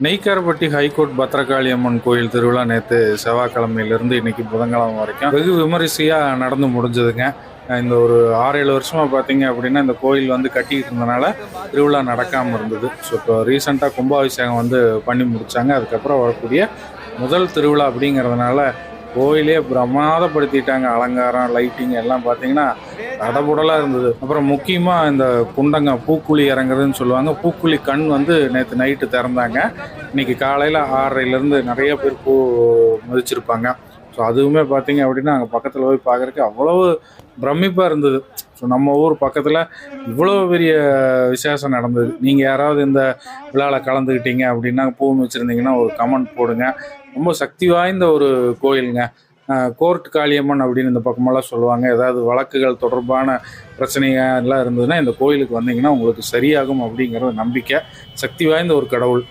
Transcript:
Neikkarapatti high court Bhadrakali அம்மன் கோயில் திருவிழா நேற்று செவ்வாய்க்கிழமையிலேருந்து இன்னைக்கு புதன்கிழமை வரைக்கும் வெகு விமரிசையாக நடந்து முடிஞ்சதுங்க. இந்த ஒரு ஆறு ஏழு வருஷமாக பார்த்தீங்க அப்படின்னா இந்த கோயில் வந்து கட்டிக்கிட்டு இருந்தனால திருவிழா நடக்காமல் இருந்தது. ஸோ இப்போ ரீசெண்டாக கும்பாபிஷேகம் வந்து பண்ணி முடித்தாங்க அதுக்கப்புறம் வரக்கூடிய முதல் திருவிழா அப்படிங்கிறதுனால கோயிலே பிரமாதப்படுத்திட்டாங்க. அலங்காரம் லைட்டிங் எல்லாம் பார்த்தீங்கன்னா தடபுடலாக இருந்தது. அப்புறம் முக்கியமாக இந்த குண்டங்க பூக்குழி இறங்குறதுன்னு சொல்லுவாங்க. பூக்குழி கண் வந்து நேற்று நைட்டு திறந்தாங்க. இன்னைக்கு காலையில் ஆறரைலேருந்து நிறைய பேர் பூ மிதிச்சிருப்பாங்க. ஸோ அதுவுமே பார்த்தீங்க அப்படின்னா அங்கே பக்கத்தில் போய் பார்க்குறக்கு அவ்வளவு பிரமிப்பாக இருந்தது. ஸோ நம்ம ஊர் பக்கத்தில் இவ்வளோ பெரிய விசேஷம் நடந்தது. நீங்கள் யாராவது இந்த விழாவில் கலந்துக்கிட்டீங்க அப்படின்னா பூ வச்சுருந்தீங்கன்னா ஒரு கமெண்ட் போடுங்க. ரொம்ப சக்தி வாய்ந்த ஒரு கோயிலுங்க. கோர்ட் காளியம்மன் அப்படின்னு இந்த பக்கமெல்லாம் சொல்லுவாங்க. ஏதாவது வழக்குகள் தொடர்பான பிரச்சனைகள் எல்லாம் இருந்ததுன்னா இந்த கோயிலுக்கு வந்தீங்கன்னா உங்களுக்கு சரியாகும் அப்படிங்கிற நம்பிக்கை சக்தி வாய்ந்த ஒரு கடவுள்.